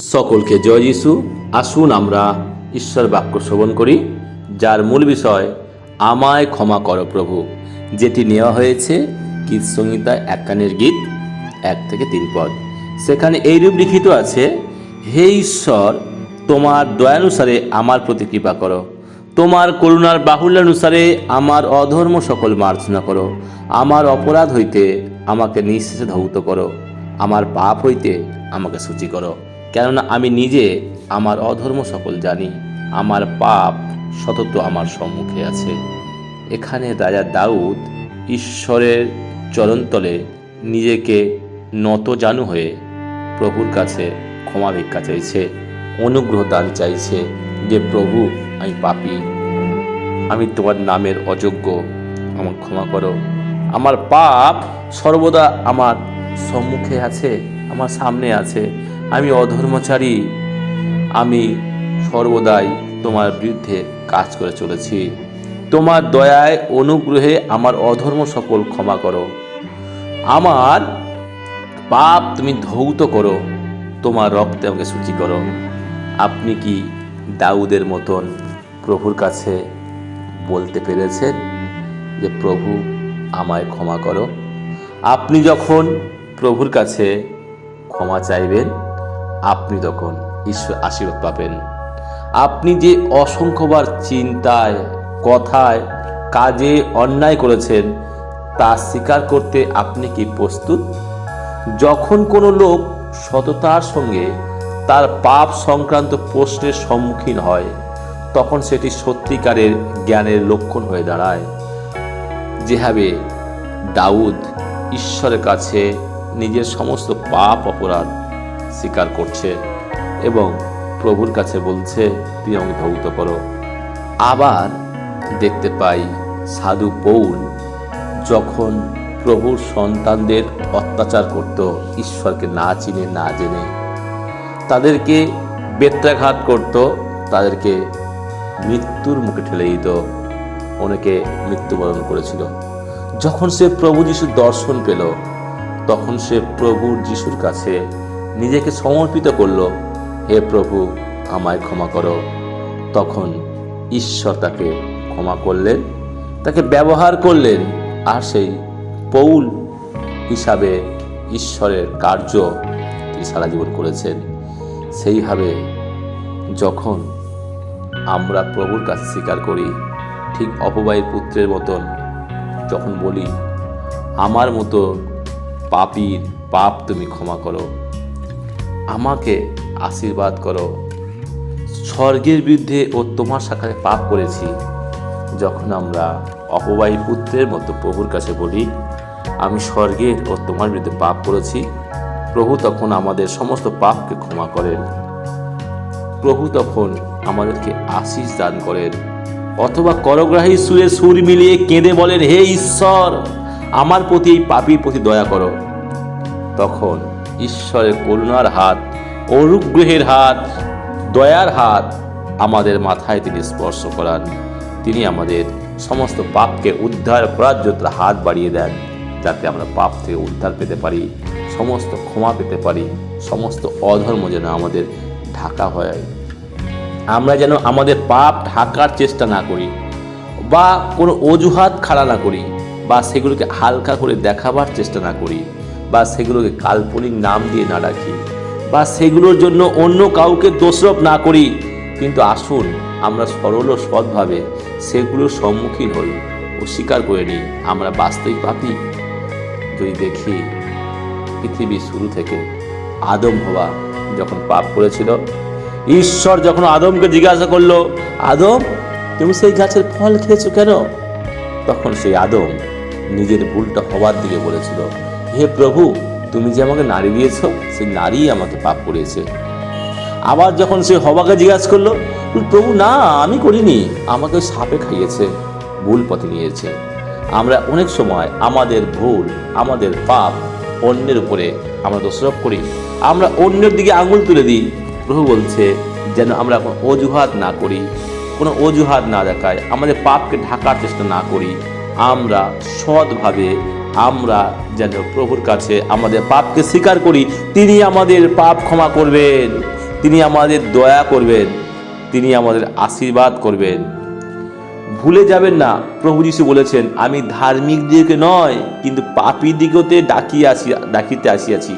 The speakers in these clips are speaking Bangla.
সকলকে জয় যিশু। আসুন আমরা ঈশ্বর বাক্য শ্রবণ করি, যার মূল বিষয়, আমায় ক্ষমা করো প্রভু, যেটি নেওয়া হয়েছে গীত সংহিতা এক কানের গীত, এক থেকে তিন পদ। সেখানে এইরূপ লিখিত আছে, হে ঈশ্বর, তোমার দয়ানুসারে আমার প্রতি কৃপা করো, তোমার করুণার বাহুল্যানুসারে আমার অধর্ম সকল মার্জনা করো, আমার অপরাধ হইতে আমাকে নিঃশেষে ধৌত করো, আমার পাপ হইতে আমাকে সূচি করো। কেননা আমি নিজে আমার অধর্ম সকল জানি, আমার পাপ সতত আমার সম্মুখে আছে। এখানে রাজা দাউদ ঈশ্বরের চরণতলে নিজেকে নত জানু হয়ে প্রভুর কাছে ক্ষমা ভিক্ষা চাইছে, অনুগ্রহ দান চাইছে যে, প্রভু, আমি পাপি। আমি তোমার নামের অযোগ্য। আমার ক্ষমা করো। আমার পাপ সর্বদা আমার সম্মুখে আছে, আমার সামনে আছে। আমি অধর্মচারী। আমি সর্বদাই তোমার বিরুদ্ধে কাজ করে চলেছি। তোমার দয়ায় অনুগ্রহে আমার অধর্ম সকল ক্ষমা করো। আমার পাপ তুমি ধৌত করো। তোমার রক্তে আমাকে সূচি করো। আপনি কি দাউদের মতন প্রভুর কাছে বলতে পেরেছেন যে, প্রভু, আমায় ক্ষমা করো আপনি যখন প্রভুর কাছে ক্ষমা চাইবেন আপনি তখন ঈশ্বর আশীর্বাদ পাবেন। আপনি যে অসংখ্যবার চিন্তায়, কথায়, কাজে অন্যায় করেছেন, তা স্বীকার করতে আপনি কি প্রস্তুত? যখন কোনো লোক সততার সঙ্গে তার পাপ সংক্রান্ত প্রশ্নের সম্মুখীন হয়, তখন সেটি সত্যিকারের জ্ঞানের লক্ষণ হয়ে দাঁড়ায়। যেভাবে দাউদ ঈশ্বরের কাছে নিজের সমস্ত পাপ অপরাধ স্বীকার করছে এবং প্রভুর কাছে বলছে, তুমি আমাকে ধৌত করো। আবার দেখতে পাই সাধু পৌল যখন প্রভুর সন্তানদের অত্যাচার করত, ঈশ্বরকে না চিনে, না জেনে। তাদেরকে বেত্রাঘাত করত, তাদেরকে মৃত্যুর মুখে ঠেলে দিত। অনেকে মৃত্যুবরণ করেছিল। যখন সে প্রভু যিশুর দর্শন পেল, তখন সে প্রভুর যিশুর কাছে নিজেকে সমর্পিত করল, হে প্রভু, আমায় ক্ষমা করো। তখন ঈশ্বর তাকে ক্ষমা করলেন, তাকে ব্যবহার করলেন, আর সেই পৌল হিসাবে ঈশ্বরের কার্য তিনি সারা জীবন করেছেন। সেইভাবে যখন আমরা প্রভুর কাছে স্বীকার করি, ঠিক অপবায়ীর পুত্রের মতন যখন বলি, আমার মতো পাপীর পাপ তুমি ক্ষমা করো। আমাকে আশীর্বাদ করো। স্বর্গের বিরুদ্ধে ও তোমার শাখায় পাপ করেছি। যখন আমরা অপবায়ী পুত্রের মতো প্রভুর কাছে বলি, আমি স্বর্গের ও তোমার বিরুদ্ধে পাপ করেছি। প্রভু তখন আমাদের সমস্ত পাপকে ক্ষমা করেন। প্রভু তখন আমাদেরকে আশিস দান করেন। অথবা করগ্রাহী সুরে সুর মিলিয়ে কেঁদে বলেন, হে ঈশ্বর, আমার প্রতি এই পাপীর প্রতি দয়া করো। তখন ঈশ্বরের করুণার হাত, অনুগ্রহের হাত, দয়ার হাত আমাদের মাথায় তিনি স্পর্শ করান। তিনি আমাদের সমস্ত পাপকে উদ্ধার করার জন্য হাত বাড়িয়ে দেন, যাতে আমরা পাপ থেকে উদ্ধার পেতে পারি, সমস্ত ক্ষমা পেতে পারি, সমস্ত অধর্ম যেন আমাদের ঢাকা হয়। আমরা যেন আমাদের পাপ ঢাকার চেষ্টা না করি বা কোনো অজুহাত খাড়া না করি বা সেগুলোকে হালকা করে দেখাবার চেষ্টা না করি। বা সেগুলোকে কাল্পনিক নাম দিয়ে না রাখি, বা সেগুলোর জন্য অন্য কাউকে দোষরোপ না করি। কিন্তু আসুন, আমরা সরল ও সৎভাবে সেগুলোর সম্মুখীন হই ও স্বীকার করে নিই, আমরা বাস্তবিক পাপি। যদি দেখি পৃথিবীর শুরু থেকে আদম হওয়া যখন পাপ করেছিল, ঈশ্বর যখন আদমকে জিজ্ঞাসা করল, আদম, তুমি সেই গাছের ফল খেয়েছো কেন? তখন সেই আদম নিজের ভুলটা হওয়ার দিকে বলেছিল হে প্রভু, তুমি যে আমাকে নারী দিয়েছ, সেই নারী আমাকে পাপ করেছে। আবার যখন সে হবাকে জিজ্ঞাসা করল প্রভু, না, আমি করিনি, আমাকে সাপে খাইয়েছে, ভুল পথে নিয়েছে। আমরা অনেক সময় আমাদের ভুল, আমাদের পাপ অন্যের উপরে আমরা দোষারোপ করি। আমরা অন্যের দিকে আঙুল তুলে দিই। প্রভু বলছে, যেন আমরা কোনো অজুহাত না করি, কোনো অজুহাত না দেখায়, আমাদের পাপকে ঢাকার চেষ্টা না করি। আমরা সৎভাবে আমরা যেন প্রভুর কাছে আমাদের পাপকে স্বীকার করি, তিনি আমাদের পাপ ক্ষমা করবেন, তিনি আমাদের দয়া করবেন, তিনি আমাদের আশীর্বাদ করবেন। ভুলে যাবেন না, প্রভু যিশু বলেছেন, আমি ধার্মিক দিকে নয়, কিন্তু পাপী দিগতে ডাকিয়ে আসি, ডাকিতে আসিয়াছি।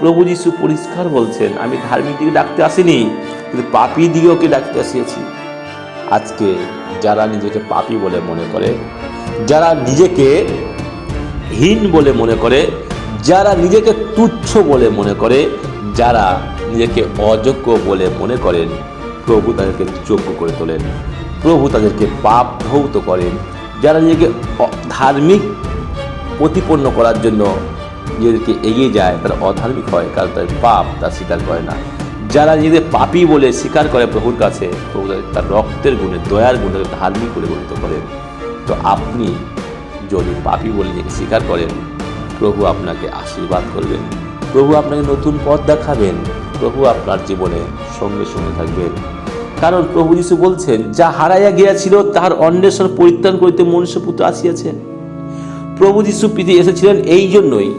প্রভু যিশু পরিষ্কার বলছেন, আমি ধার্মিক দিকে ডাকতে আসিনি, কিন্তু পাপী দিগকে ডাকতে আসিয়াছি। আজকে যারা নিজেকে পাপী বলে মনে করে, যারা নিজেকে হীন বলে মনে করে, যারা নিজেকে তুচ্ছ বলে মনে করে, যারা নিজেকে অযোগ্য বলে মনে করেন, প্রভু তাদেরকে যোগ্য করে তোলেন। প্রভু তাদেরকে পাপ ধৌত করেন। যারা নিজেকে ধার্মিক প্রতিপন্ন করার জন্য নিজেদেরকে এগিয়ে যায়, তারা অধার্মিক হয়, কারণ তাদের পাপ তা স্বীকার করে না। যারা নিজেদের পাপী বলে স্বীকার করে প্রভুর কাছে, প্রভু তার রক্তের গুণে, দয়ার গুণে ধার্মিক বলে গণিত করেন। তো আপনি যদি পাপী বলে স্বীকার করেন, প্রভু আপনাকে আশীর্বাদ করবেন। প্রভু আপনাকে নতুন পথ দেখাবেন। প্রভু আপনার জীবনে সঙ্গে সঙ্গে থাকবেন। কারণ প্রভু যিশু বলছেন, যা হারাইয়া গিয়াছিল, তাহার অন্বেষণ পরিত্রাণ করিতে মনুষ্যপুত্র আসিয়াছেন প্রভু যিশু পৃথিবী এসেছিলেন এই জন্যই,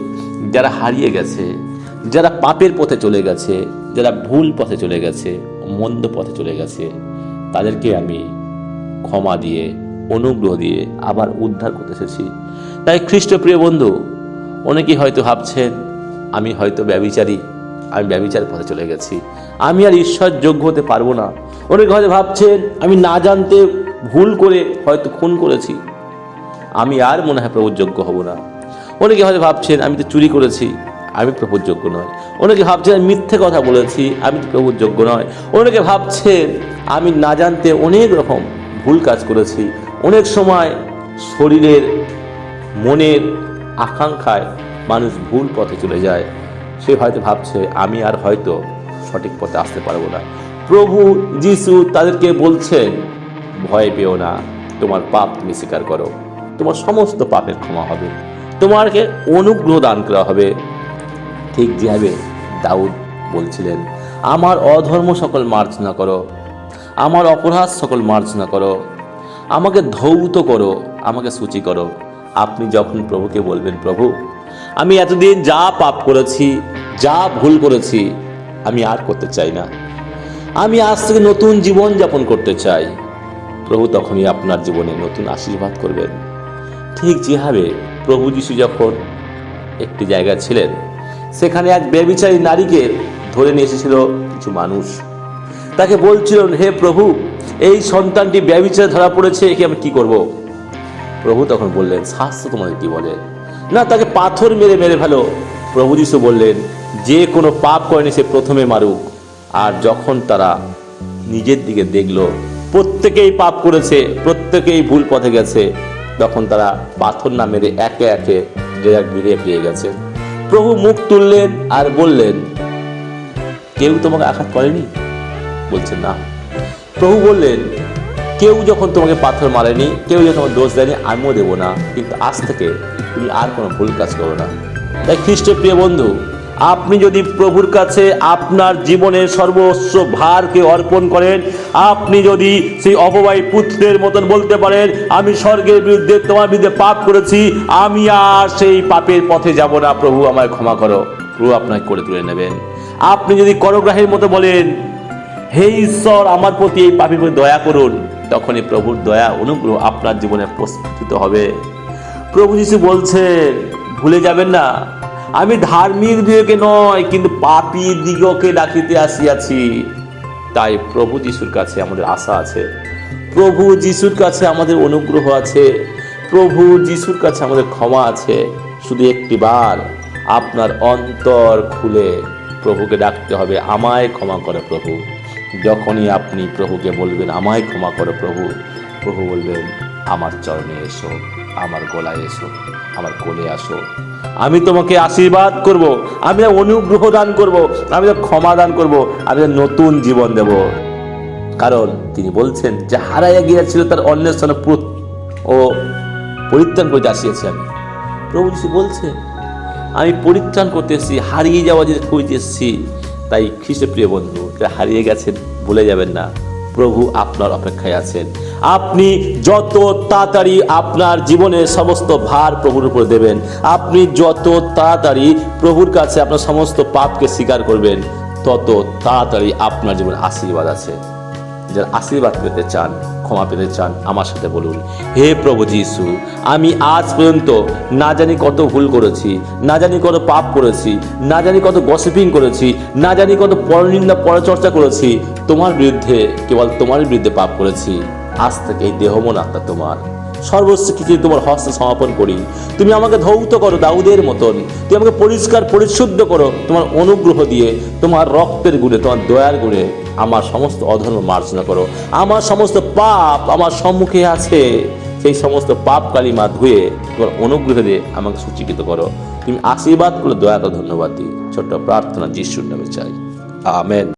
যারা হারিয়ে গেছে, যারা পাপের পথে চলে গেছে, যারা ভুল পথে চলে গেছে, মন্দ পথে চলে গেছে, তাদেরকে আমি ক্ষমা দিয়ে অনুগ্রহ দিয়ে আবার উদ্ধার করতে এসেছি। তাই খ্রিস্টপ্রিয় বন্ধু, অনেকেই হয়তো ভাবছেন, আমি হয়তো ব্যবিচারী আমি ব্যবিচার পথে চলে গেছি। আমি আর ঈশ্বর যোগ্য হতে পারব না। অনেকে হয়তো ভাবছেন, আমি না জানতে ভুল করে হয়তো খুন করেছি। আমি আর মনে হয় প্রভুর যোগ্য হব না। অনেকে হয়তো ভাবছেন, আমি তো চুরি করেছি, আমি প্রভুর যোগ্য নয় অনেকে ভাবছেন, আমি মিথ্যে কথা বলেছি, আমি তো প্রভুর যোগ্য নয় অনেকে ভাবছেন, আমি না জানতে অনেক রকম ভুল কাজ করেছি অনেক সময় শরীরের মনের আকাঙ্ক্ষায় মানুষ ভুল পথে চলে যায়। সে হয়তো ভাবছে, আমি আর হয়তো সঠিক পথে আসতে পারব না। প্রভু যিশু তাদেরকে বলছেন ভয় পেও না, তোমার পাপ তুমি স্বীকার করো। তোমার সমস্ত পাপের ক্ষমা হবে। তোমাকে অনুগ্রহ দান করা হবে। ঠিক যেভাবে দাউদ বলছিলেন, আমার অধর্ম সকল মার্জনা করো। আমার অপরাধ সকল মার্জনা করো। আমাকে ধৌত করো, আমাকে সূচি করো। আপনি যখন প্রভুকে বলবেন, প্রভু, আমি এতদিন যা পাপ করেছি, যা ভুল করেছি, আমি আর করতে চাই না। আমি আজ থেকে নতুন জীবন যাপন করতে চাই। প্রভু তখনই আপনার জীবনে নতুন আশীর্বাদ করবেন। ঠিক যেভাবে প্রভু যিশু যখন একটি জায়গায় ছিলেন, সেখানে এক ব্যবিচারী নারীকে ধরে নিয়ে এসেছিল কিছু মানুষ। তাকে বলছিলেন, হে প্রভু এই সন্তানটি ব্যবিচারে ধরা পড়েছে, একে আমি কি করব? প্রভু তখন বললেন, শাস্ত্র তোমাদের কি বলে? না, তাকে পাথর মেরে মেরে ফেলো। প্রভু যিশু বললেন, যে কোনো পাপ করেনি সে প্রথমে মারুক। আর যখন তারা নিজের দিকে দেখল, প্রত্যেকেই পাপ করেছে, প্রত্যেকেই ভুল পথে গেছে, তখন তারা পাথর না মেরে একে একে যে এক বেরিয়ে পেয়ে গেছে। প্রভু মুখ তুললেন আর বললেন, কেউ তোমাকে আঘাত করেনি? বলছে, না। প্রভু বললেন, কেউ যখন তোমাকে পাথর মারেনি, কেউ যখন তোমার দোষ দেয়নি, আমিও দেবো না। কিন্তু আজ থেকে তুমি আর কোনো ভুল কাজ করো না। তাই খ্রিস্ট প্রিয় বন্ধু, আপনি যদি প্রভুর কাছে আপনার জীবনের সর্বস্ব ভারকে অর্পণ করেন, আপনি যদি সেই অপবায়ী পুত্রের মতন বলতে পারেন, আমি স্বর্গের বিরুদ্ধে তোমার বিরুদ্ধে পাপ করেছি, আমি আর সেই পাপের পথে যাব না। প্রভু আমায় ক্ষমা করো। প্রভু আপনাকে করে তুলে নেবেন। আপনি যদি করগ্রাহের মতো বলেন হে ঈশ্বর, আমার প্রতি এই পাপীর প্রতি দয়া করুন। তখনই প্রভুর দয়া, অনুগ্রহ আপনার জীবনে প্রস্ফুটিত হবে। প্রভু যিশু বলছেন, ভুলে যাবেন না, আমি ধার্মিক দিগকে নয়, কিন্তু পাপী দিগকে ডাকিতে আসিয়াছি। তাই প্রভু যিশুর কাছে আমাদের আশা আছে। প্রভু যিশুর কাছে আমাদের অনুগ্রহ আছে। প্রভু যিশুর কাছে আমাদের ক্ষমা আছে। শুধু একটি বার, আপনার অন্তর খুলে প্রভুকে ডাকতে হবে। আমায় ক্ষমা করে প্রভু। যখনই আপনি প্রভুকে বলবেন, আমায় ক্ষমা করো প্রভু। প্রভু বলবেন, আমার চরণে এসো, আমার গলায় এসো, আমার কোলে আসো। আমি তোমাকে আশীর্বাদ করব, আমি অনুগ্রহ দান করব, আমি ক্ষমা দান করব, আমি নতুন জীবন দেব। কারণ তিনি বলছেন যে, হারাইয়া গিয়েছিল তার অন্বেষণ ও পরিত্রাণ করতে আসিয়াছি আমি। প্রভু বলছে আমি পরিত্রাণ করতে এসেছি, হারিয়ে যাওয়া যে খুঁজতে এসেছি তাই খ্রিস্টপ্রিয় বন্ধু যারা হারিয়ে গেছেন, ভুলে যাবেন না। প্রভু আপনার অপেক্ষায় আছেন। আপনি যত তাড়াতাড়ি আপনার জীবনের সমস্ত ভার প্রভুর উপর দেবেন, আপনি যত তাড়াতাড়ি প্রভুর কাছে আপনার সমস্ত পাপকে স্বীকার করবেন, তত তাড়াতাড়ি আপনার জীবনে আশীর্বাদ আছে। যারা আশীর্বাদ পেতে চান, ক্ষমা পেতে চান আমার সাথে বলুন, হে প্রভু যিশু, আমি আজ পর্যন্ত না জানি কত ভুল করেছি, না জানি কত পাপ করেছি, না জানি কত গসিপিং করেছি, না জানি কত পরনিন্দা, পরচর্চা করেছি, তোমার বিরুদ্ধে, কেবল তোমার বিরুদ্ধে পাপ করেছি। আজ থেকে এই দেহ মন আত্মা তোমার। সর্বস্ব কিছু তোমার হস্তে সমাপন করি। তুমি আমাকে ধৌত করো দাউদের মতন। তুমি আমাকে পরিষ্কার, পরিশুদ্ধ করো তোমার অনুগ্রহ দিয়ে। তোমার রক্তের গুণে, তোমার দয়ার গুণে। আমার সমস্ত অধর্ম মার্জনা করো। আমার সমস্ত পাপ আমার সম্মুখে আছে। সেই সমস্ত পাপ কালিমা ধুয়ে তোমার অনুগ্রহ দিয়ে আমাকে সূচীকৃত করো। তুমি আশীর্বাদ করে দয়া করে ধন্যবাদ দিই ছোট্ট প্রার্থনা যিশুর নামে চাই। আমেন।